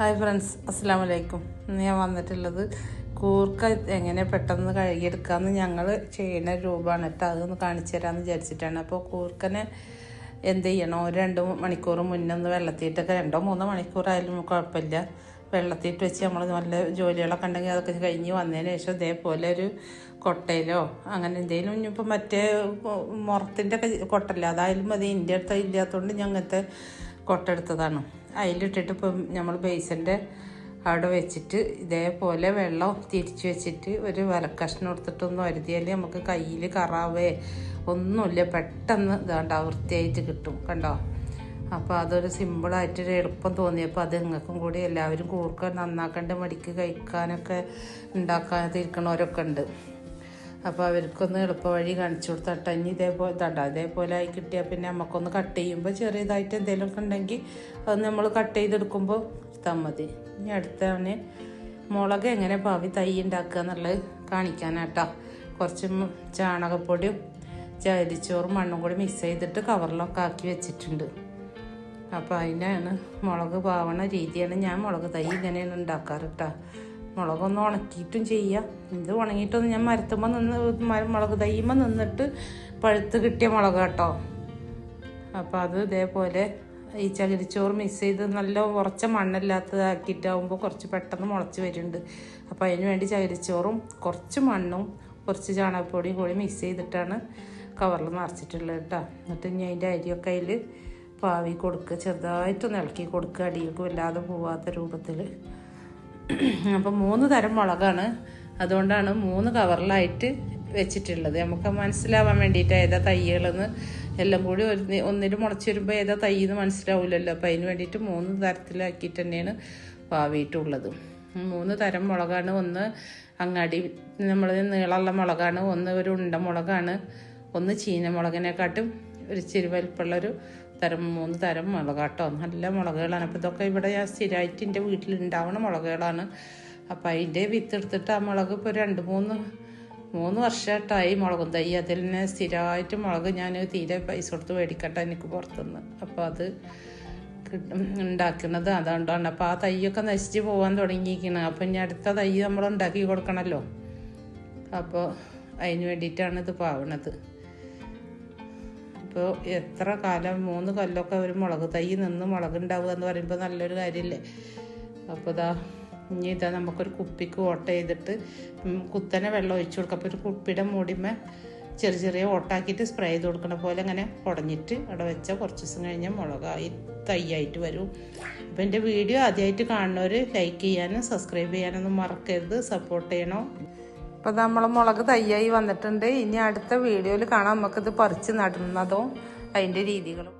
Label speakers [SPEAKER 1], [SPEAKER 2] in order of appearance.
[SPEAKER 1] Hi friends അസ്സാം വലൈക്കും ഞാൻ വന്നിട്ടുള്ളത് കൂർക്ക എങ്ങനെ പെട്ടെന്ന് കഴുകിയെടുക്കാമെന്ന് ഞങ്ങൾ ചെയ്യുന്ന രൂപമാണ് കേട്ടോ. അതൊന്ന് കാണിച്ചു തരാമെന്ന് വിചാരിച്ചിട്ടാണ്. അപ്പോൾ കൂർക്കനെ എന്ത് ചെയ്യണം? ഒരു രണ്ട് മണിക്കൂർ മുന്നേ ഒന്ന് വെള്ളത്തിയിട്ടൊക്കെ രണ്ടോ മൂന്നോ മണിക്കൂറായാലും കുഴപ്പമില്ല. വെള്ളത്തിയിട്ട് വെച്ച് നമ്മൾ നല്ല ജോലികളൊക്കെ ഉണ്ടെങ്കിൽ അതൊക്കെ കഴിഞ്ഞ് വന്നതിന് ശേഷം ഇതേപോലെ ഒരു കൊട്ടയിലോ അങ്ങനെ എന്തെങ്കിലും ഇനിയിപ്പോൾ മറ്റേ മുറത്തിന്റെ ഒക്കെ കൊട്ടല്ല അതായാലും മതി. ഇന്ത്യ അടുത്ത് ഇല്ലാത്തതുകൊണ്ട് ഞങ്ങത്തെ കൊട്ട എടുത്തതാണ് അതിലിട്ടിട്ട് ഇപ്പം നമ്മൾ ബേസിന്റെ അവിടെ വെച്ചിട്ട് ഇതേപോലെ വെള്ളം തിരിച്ചു വെച്ചിട്ട് ഒരു വലക്കഷ്ണം എടുത്തിട്ടൊന്നും വരുതിയാൽ നമുക്ക് കയ്യിൽ കറാവേ. ഒന്നുമില്ല പെട്ടെന്ന് ഇതാണ്ട വൃത്തിയായിട്ട് കിട്ടും കണ്ടോ? അപ്പോൾ അതൊരു സിമ്പിളായിട്ടൊരു എളുപ്പം തോന്നിയപ്പോൾ അത് നിങ്ങൾക്കും കൂടി എല്ലാവരും കൂർക്ക നന്നാക്കേണ്ട മടിക്ക് കഴിക്കാനൊക്കെ ഉണ്ടാക്കാതിരിക്കണവരൊക്കെ ഉണ്ട് അപ്പോൾ അവർക്കൊന്ന് എളുപ്പ വഴി കാണിച്ചു കൊടുത്തട്ടെ ഇനി ഇതേപോലെ തട്ട ഇതേപോലെ ആയി കിട്ടിയാൽ പിന്നെ നമുക്കൊന്ന് കട്ട് ചെയ്യുമ്പോൾ ചെറിയതായിട്ട് എന്തെങ്കിലുമൊക്കെ ഉണ്ടെങ്കിൽ അത് നമ്മൾ കട്ട് ചെയ്തെടുക്കുമ്പോൾ എടുത്താൽ മതി. ഇനി അടുത്തവന് മുളക് എങ്ങനെ പാവി തൈ ഉണ്ടാക്കുക എന്നുള്ളത് കാണിക്കാനാട്ടോ. കുറച്ച് ചാണകപ്പൊടിയും ചരിച്ചോറും മണ്ണും കൂടി മിക്സ് ചെയ്തിട്ട് കവറിലൊക്കെ ആക്കി വെച്ചിട്ടുണ്ട്. അപ്പോൾ അതിനാണ് മുളക് പാവണ രീതിയാണ് ഞാൻ മുളക് തൈ ഇങ്ങനെയാണ് ഉണ്ടാക്കാറ് കേട്ടോ മുളകൊന്ന് ഉണക്കിയിട്ടും ചെയ്യാം. ഇത് ഉണങ്ങിയിട്ടൊന്ന് ഞാൻ മരത്തുമ്പോൾ നിന്ന് മുളക് തയ്യുമ്പോൾ നിന്നിട്ട് പഴുത്ത് കിട്ടിയ മുളക് കേട്ടോ. അപ്പോൾ അത് ഇതേപോലെ ഈ ചകിരിച്ചോറ് മിക്സ് ചെയ്ത് നല്ല കുറച്ച് മണ്ണില്ലാത്തതാക്കിയിട്ടാകുമ്പോൾ കുറച്ച് പെട്ടെന്ന് മുളച്ച് വരുന്നുണ്ട്. അപ്പോൾ അതിന് വേണ്ടി ചകിരിച്ചോറും കുറച്ച് മണ്ണും കുറച്ച് ചാണകപ്പൊടിയും കൂടി മിക്സ് ചെയ്തിട്ടാണ് കവറിൽ നിറച്ചിട്ടുള്ളത് കേട്ടോ. എന്നിട്ട് ഇനി അതിന്റെ അരിയൊക്കെ അതിൽ പാവി കൊടുക്കുക ചെറുതായിട്ടൊന്ന് ഇളക്കി കൊടുക്കുക അടിയൊക്കെ വല്ലാതെ പോവാത്ത രൂപത്തിൽ അപ്പം മൂന്ന് തരം മുളകാണ്. അതുകൊണ്ടാണ് മൂന്ന് കവറിലായിട്ട് വെച്ചിട്ടുള്ളത്. നമുക്ക് മനസ്സിലാവാൻ വേണ്ടിയിട്ട് ഏതാ തൈകളെന്ന് എല്ലാം കൂടി ഒരു ഒന്നിൽ മുളച്ച് വരുമ്പോൾ ഏതാ തൈ എന്ന് മനസ്സിലാവില്ലല്ലോ അപ്പം അതിന് വേണ്ടിയിട്ട് മൂന്ന് തരത്തിലാക്കിയിട്ട് തന്നെയാണ് പാവിയിട്ടുള്ളത് മൂന്ന് തരം മുളകാണ്. ഒന്ന് അങ്ങാടി നമ്മൾ നീളമുള്ള മുളകാണ്. ഒന്ന് ഒരു ഉണ്ട മുളകാണ്. ഒന്ന് ചീന മുളകിനെക്കാട്ടും ഒരു ഇച്ചിരി വലിപ്പമുള്ളൊരു തരം മൂന്ന് തരം മുളക് കേട്ടോ നല്ല മുളകുകളാണ്. അപ്പോൾ ഇതൊക്കെ ഇവിടെ ഞാൻ സ്ഥിരമായിട്ട് എന്റെ വീട്ടിലുണ്ടാവുന്ന മുളകുകളാണ്. അപ്പോൾ അതിന്റെ വിത്ത് എടുത്തിട്ട് ആ മുളക് ഇപ്പോൾ രണ്ട് മൂന്ന് മൂന്ന് വർഷമായിട്ടായി മുളകും. തൈ അതിൽ തന്നെ സ്ഥിരമായിട്ട് മുളക് ഞാൻ തീരെ പൈസ കൊടുത്ത് മേടിക്കട്ടെ എനിക്ക് പുറത്തുനിന്ന്. അപ്പോൾ അത് ഉണ്ടാക്കുന്നത് അതുകൊണ്ടാണ്. അപ്പോൾ ആ തൈയൊക്കെ നശിച്ച് പോകാൻ തുടങ്ങിയിരിക്കണം. അപ്പം ഇനി അടുത്ത തൈ നമ്മൾ ഉണ്ടാക്കി കൊടുക്കണമല്ലോ അപ്പോൾ അതിന് വേണ്ടിയിട്ടാണ് ഇത് പാവണത്. ഇപ്പോൾ എത്ര കാലം മൂന്ന് കൊല്ലമൊക്കെ ഒരു മുളക് തൈ നിന്ന് മുളക് ഉണ്ടാവുക എന്ന് പറയുമ്പോൾ നല്ലൊരു കാര്യമില്ലേ അപ്പോൾ ഇതാ ഇനി ഇതാ നമുക്കൊരു കുപ്പിക്ക് ഓട്ട ചെയ്തിട്ട് കുത്തനെ വെള്ളം ഒഴിച്ചു കൊടുക്കാം. അപ്പോൾ ഒരു കുപ്പിയുടെ മൂടിമേ ചെറിയ ചെറിയ ഓട്ടാക്കിയിട്ട് സ്പ്രേ ചെയ്ത് കൊടുക്കണ പോലെ അങ്ങനെ ഉടഞ്ഞിട്ട് അവിടെ വെച്ചാൽ കുറച്ച് ദിവസം കഴിഞ്ഞാൽ മുളകായി തൈയായിട്ട് വരും. അപ്പോൾ എന്റെ വീഡിയോ ആദ്യമായിട്ട് കാണുന്നവർ ലൈക്ക് ചെയ്യാനും സബ്സ്ക്രൈബ് ചെയ്യാനൊന്നും മറക്കരുത്. സപ്പോർട്ട് ചെയ്യണം. അപ്പോൾ നമ്മൾ മുളക് തയ്യായി വന്നിട്ടുണ്ട്. ഇനി അടുത്ത വീഡിയോയിൽ കാണാം. നമുക്കിത് പറിച്ച് നടുന്നതോ അതിന്റെ രീതികളും.